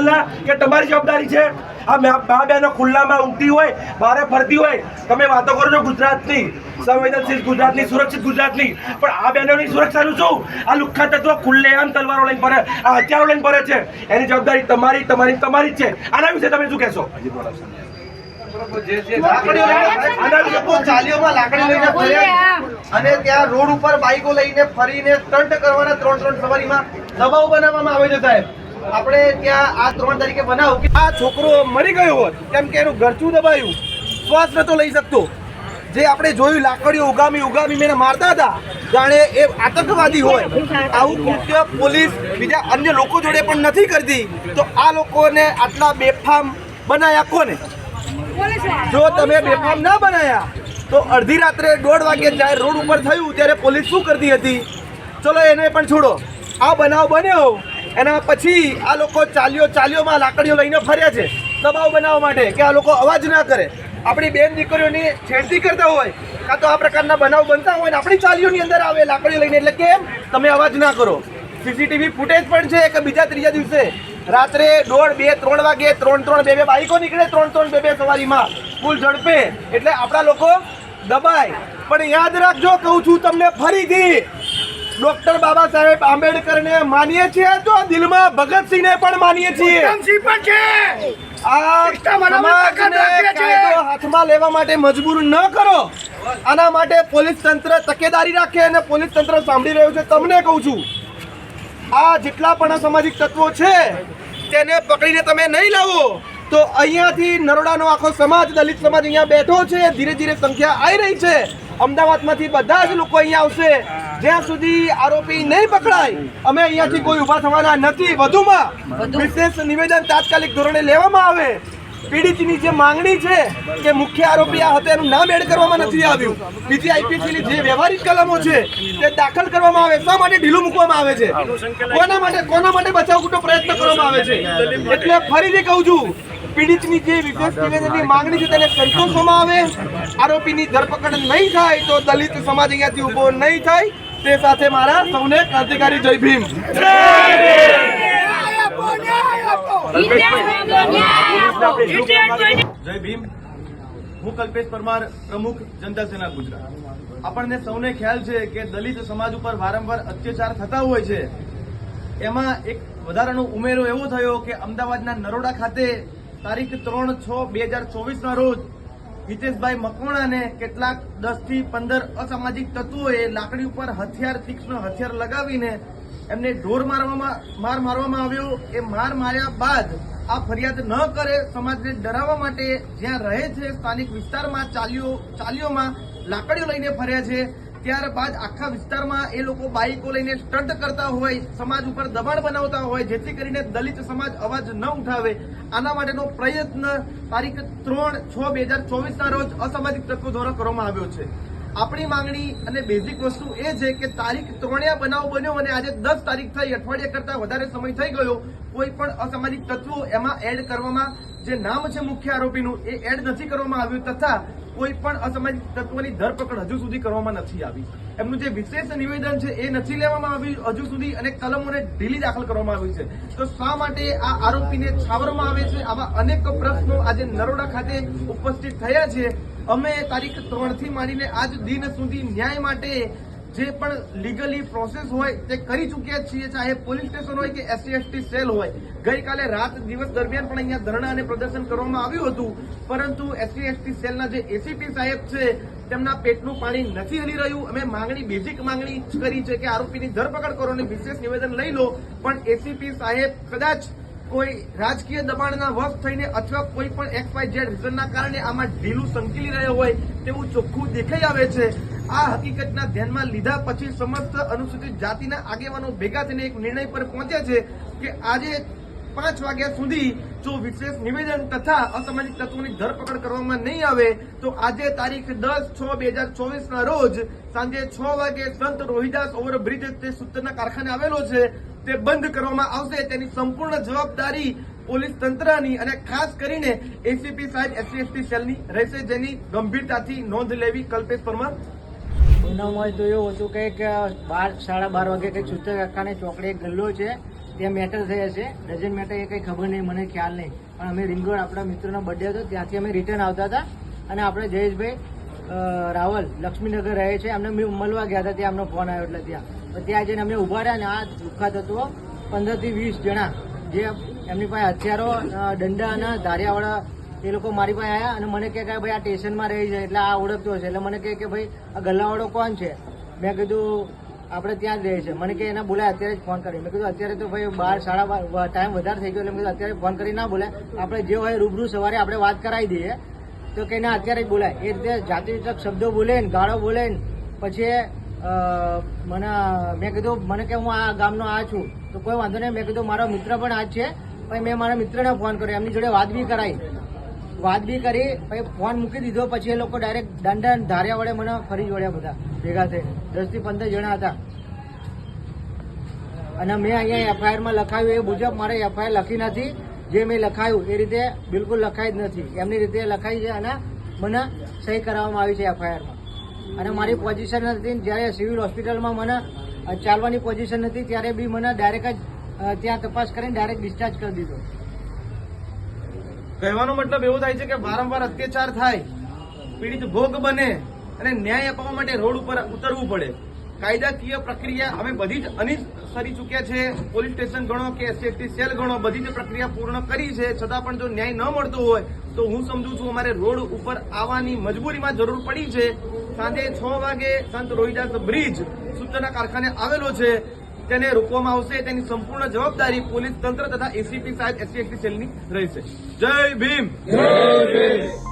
ST કે તમારી જવાબદારી છે? આ મા બહેનો ખુલ્લામાં ઊંઘતી હોય બહાર ફરતી હોય તમે વાતો કરો છો ગુજરાતની સંવેદનશીલ ગુજરાતની સુરક્ષિત ગુજરાતની પણ આ બહેનોની સુરક્ષાનું શું? આ લુખ્ખા તત્વો ખુલ્લેઆમ તલવારો લઈને ભરે આ હથિયારો લઈને ભરે છે. એની જવાબદારી તમારી તમારી તમારી જ છે. આના વિશે તમે શું કહેશો? લાકડીઓ લઈને આના લોકો ચાલીઓમાં લાકડી લઈને અને ત્યાં રોડ ઉપર બાઈકો લઈને ફરીને સ્ટન્ટ કરવાના ત્રણ ત્રણ સવારીમાં દબાવ બનાવવામાં આવે છે સાહેબ. આપણે ત્યાં આ ત્રણ તારીખે બનાવ કે આ છોકરો મરી ગયો હોત, કેમ કે એનું ગરચું દબાયું, શ્વાસ નતો લઈ શકતો. જે આપણે જોયું, લાકડીઓ ઉગામી ઉગામી મેને મારતા હતા, જાણે એ આતંકવાદી હોય. આવું કૃત્ય પોલીસ બીજા અન્ય લોકો જોડે પણ નથી કરતી. તો આ લોકોને આટલા બેફામ બનાયા કોને? જો તમે બેફામ ના બનાયા, તો અડધી રાત્રે દોઢ વાગે જ્યારે રોડ ઉપર થયું, ત્યારે પોલીસ શું કરતી હતી? ચલો એને પણ છોડો. આ બનાવ બન્યો. એના પછી આ લોકો ચાલ્યો ચાલ્યોમાં લાકડીઓ લઈને ફર્યા છે. દબાવ બનાવવા માટે કે આ લોકો અવાજ ના કરે. આપણી બેન દીકરીઓની છેડતી કરતા હોય, કાં તો આ પ્રકારના બનાવ બનતા હોય ને આપણી ચાલીઓની અંદર આવે લાકડીઓ લઈને. એટલે કેમ? તમે અવાજ ના કરો. સીસીટીવી ફૂટેજ પણ છે કે બીજા ત્રીજા દિવસે? રાત્રે દોઢ, બે, ત્રણ વાગે ત્રણ ત્રણ, બે બે બાઈકો નીકળે, ત્રણ ત્રણ, બે બે સવારીમાં. ફૂલ ઝડપે. એટલે આપણા લોકો દબાય. પણ યાદ રાખજો કહું છું તમને ફરીથી ડોક્ટર બાબા સાહેબ આંબેડકરને માનીએ છીએ તો દિલમાં ભગતસિંહને પણ માનીએ છીએ. આ સમાજને કાયદો હાથમાં લેવા માટે મજબૂર ન કરો. આના માટે પોલીસ તંત્ર તકેદારી રાખે અને પોલીસ તંત્ર સાંભળી રહ્યું છે. તમને કહું છું આ જેટલા પણ અસામાજિક તત્વો છે તેને પકડીને તમે નહીં લાવો. તો અહીંયાથી નરોડાનો આખો સમાજ દલિત સમાજ અહીંયા બેઠો છે. ધીરે ધીરે સંખ્યા આવી રહી છે. અમદાવાદમાંથી બધા જ લોકો અહીંયા આવશે. જ્યાં સુધી આરોપી નહીં પકડાય અમે અહીંયાથી કોઈ ઊભા થવાના નથી. વધુમાં વિશેષ નિવેદન તાત્કાલિક ધોરણે લેવામાં આવે. પીડિતની જે માંગણી છે કે મુખ્ય આરોપી આ હત્યાનું એનું નામ એડ કરવામાં નથી આવ્યું બીજી આઈપીસીની જે વ્યવહારિક કલમો છે તે દાખલ કરવામાં આવે. શા માટે ઢીલું મૂકવામાં આવે છે? કોના માટે કોના માટે બચાવ પ્રયત્ન કરવામાં આવે છે? એટલે ફરીથી કહું છું પીડિતની જે વિશેષ નિવેદનની માંગણી છે તેને સંતોષવામાં આવે. આરોપીની ધરપકડ નહીં થાય તો દલિત સમાજ અહીંયાથી ઊભો નહીં થાય. તે સાથે મારા સૌને ક્રાંતિકારી જય ભીમ. જય ભીમ. હું કલ્પેશ પરમાર પ્રમુખ જનતા સેના ગુજરાત. આપણને સૌને ખ્યાલ છે કે દલિત સમાજ ઉપર વારંવાર અત્યાચાર થતા હોય છે. એમાં એક વધારાનો ઉમેરો એવો થયો કે અમદાવાદના નરોડા ખાતે તારીખ ત્રણ છ બે હજાર ચોવીસના રોજ હિતેશભાઈ મકવાણાને કેટલાક દસથી પંદર અસામાજિક તત્વોએ લાકડી ઉપર હથિયાર, તીક્ષ્ણ હથિયાર લગાવીને એમને ઢોર મારવામાં, માર મારવામાં આવ્યો. એ માર માર્યા બાદ આ ફરિયાદ ન કરે સમાજને ડરાવવા માટે જ્યાં રહે છે, સ્થાનિક વિસ્તારમાં ચાલીઓ, ચાલીઓમાં લાકડીઓ લઈને ફર્યા છે. ત્યારબાદ આખા વિસ્તારમાં એ લોકો બાઈકો લઈને સ્ટન્ટ કરતા હોય, સમાજ ઉપર દબાણ બનાવતા હોય, જેથી કરીને દલિત સમાજ અવાજ ન ઉઠાવે. આના માટેનો પ્રયત્ન તારીખ ત્રણ છ બે હજાર ચોવીસના રોજ અસામાજિક તત્વો દ્વારા કરવામાં આવ્યો છે. આપણી માંગણી અને બેઝિક વસ્તુ એ છે કે તારીખ ત્રણિયા બનાવ બન્યો અને આજે દસ તારીખ થઈ, અઠવાડિયા કરતા વધારે સમય થઈ ગયો, કોઈ પણ અસામાજિક તત્વો એમાં એડ કરવામાં જે નામ છે મુખ્ય આરોપીનું, એ એડ નથી કરવામાં આવ્યું તથા કોઈ પણ અસામાજિક તત્વોની ધરપકડ હજુ સુધી કરવામાં નથી આવી. એમનું જે વિશેષ નિવેદન છે એ નથી લેવામાં આવ્યું. હજુ સુધી અને કલમોને ઢીલી દાખલ કરવામાં આવી છે. તો શા માટે આ આરોપીને છાવરવામાં આવે છે? આવા અનેક પ્રશ્નો આજે નરોડા ખાતે ઉપસ્થિત થયા છે. અમે તારીખ ત્રણથી માંડીને આજ દિન સુધી ન્યાય માટે જે પણ લીગલી પ્રોસેસ હોય તે કરી ચૂક્યા છીએ. ચાહે પોલીસ સ્ટેશન હોય કે એસસી એસટી સેલ હોય. ગઈકાલે રાત દિવસ દરમિયાન પણ અહીંયા ધરણા અને પ્રદર્શન કરવામાં આવ્યું હતું. પરંતુ એસસી એસટી સેલના જે એસીપી સાહેબ છે, તેમના પેટનું પાણી નથી હલી રહ્યું. અમે માંગણી બેઝિક માંગણી કરી છે કે આરોપીની ધરપકડ કરો અને વિશેષ નિવેદન લઈ લો. પણ એસીપી સાહેબ કદાચ કોઈ રાજકીય દબાણના વશ થઈને અથવા કોઈ પણ એક્સ વાય ઝેડ રીઝનના કારણે આમાં ઢીલું સંકેલી રહ્યો હોય તેવું ચોખ્ખું દેખાઈ આવે છે. આ હકીકતના ધ્યાનમાં લીધા પછી સમસ્ત અનુસૂચિત જાતિના આગેવાનો ભેગા થઈને એક નિર્ણય પર પહોંચ્યા છે કે આજે પાંચ વાગ્યા સુધી જો વિશેષ નિવેદન તથા અસામાજિક તત્વોની ધરપકડ કરવામાં નહીં આવે, તો આજે તારીખ દસ છ બે હજાર ચોવીસના રોજ સાંજે છ વાગે સંત રોહિદાસ ઓવરબ્રિજ તે સૂત્રના કારખાને આવેલો છે. તે બંધ કરવામાં આવશે. તેની સંપૂર્ણ જવાબદારી પોલીસ તંત્રની અને ખાસ કરીને એસીપી સાહેબ એસસી સેલની રહેશે જેની ગંભીરતાથી નોંધ લેવી કલ્પેશ પરમાર બનાવમાં તો એવું હતું કે કે બાર, સાડા બાર વાગે કંઈક સૂત્ર કાકાને ચોકડી એક ગલ્લો છે, ત્યાં મેટર થઈ હશે ડઝન મેટર એ કંઈ ખબર નહીં, મને ખ્યાલ નહીં. પણ અમે રિંગ આપણા મિત્રનો બર્થડે હતો, ત્યાંથી અમે રિટર્ન આવતા હતા. અને આપણે જયેશભાઈ રાવલ, લક્ષ્મીનગર રહે છે. અમને મળવા ગયા હતા, ત્યાં અમને ફોન આવ્યો એટલે ત્યાં. ત્યાં જઈને અમે ઊભા રહ્યા અને આ દુઃખા તત્વો પંદરથી વીસ જણા જે એમની પાસે હથિયારો દંડા અને ધારિયાવાળા એ લોકો મારી પાસે આવ્યા અને મને કહે કે ભાઈ આ સ્ટેશનમાં રહી છે, એટલે આ ઓળખતો છે. એટલે મને કહે કે ભાઈ, આ ગલ્લાવાળો કોણ છે? મેં કીધું, આપણે ત્યાં જ રહે છે. મને કે એને બોલાય, અત્યારે જ ફોન કરી. મેં કીધું, અત્યારે તો ભાઈ બાર, સાડા બાર ટાઈમ વધારે થઈ ગયો એટલે મેં કીધું, અત્યારે ફોન કરી ના બોલાય. આપણે જે હોય રૂબરૂ સવારે આપણે વાત કરાવી દઈએ. તો કે, ના, અત્યારે જ બોલાય. એ રીતે જાતિવિચક શબ્દો બોલે ને, ગાળો બોલે પછી મને, મેં કીધું, મને કે હું આ ગામનો આ છું. તો કોઈ વાંધો નહીં, મેં કીધું, મારો મિત્ર પણ આ છે. પછી મેં મારા મિત્રને ફોન કર્યો, એમની જોડે વાત બી કરાવી. વાત બી કરી, પછી ફોન મૂકી દીધો, પછી એ લોકો ડાયરેક્ટ દંડા ધાર્યા વડે મને ફરી જોડ્યા બધા, ભેગા થઈ દસથી પંદર જણા હતા. અને મેં અહીંયા એફઆઈઆરમાં લખાયું એ મુજબ મારે એફઆઈઆર લખી નથી. જે મેં લખાયું, એ રીતે બિલકુલ લખાઈ જ નથી. એમની રીતે લખાઈ છે અને મને સહી કરાવવામાં આવી છે એફઆઈઆરમાં અને મારી પોઝિશન હતી જ્યારે સિવિલ હોસ્પિટલમાં મને ચાલવાની પોઝિશન હતી, ત્યારે બી મને ડાયરેક્ટ જ ત્યાં તપાસ કરીને ડાયરેક્ટ ડિસ્ચાર્જ કરી દીધો. કહેવાનો મતલબ એવો થાય છે કે વારંવાર અત્યાચાર થાય, પીડિત ભોગ બને અને ન્યાય અપાવવા માટે રોડ ઉપર ઉતરવું પડે. કાયદાકીય પ્રક્રિયા હવે બધી જ અનુસરી ચૂક્યા છે. પોલીસ સ્ટેશન ગણો કે એસટી સેલ ગણો, બધી જ પ્રક્રિયા પૂર્ણ કરી છે. છતાં પણ જો ન્યાય ન મળતો હોય, તો હું સમજુ છું અમારે રોડ ઉપર આવવાની મજબૂરીમાં જરૂર પડી છે. સાંજે છ વાગે સંત રોહિદાસ બ્રિજ સૂચના કારખાને આવેલો છે. તેને રોકવામાં આવશે. તેની સંપૂર્ણ જવાબદારી પોલીસ તંત્ર તથા એસીપી સાહેબ એસપીએક્સી સેલની રહેશે. જય ભીમ. જય ભીમ.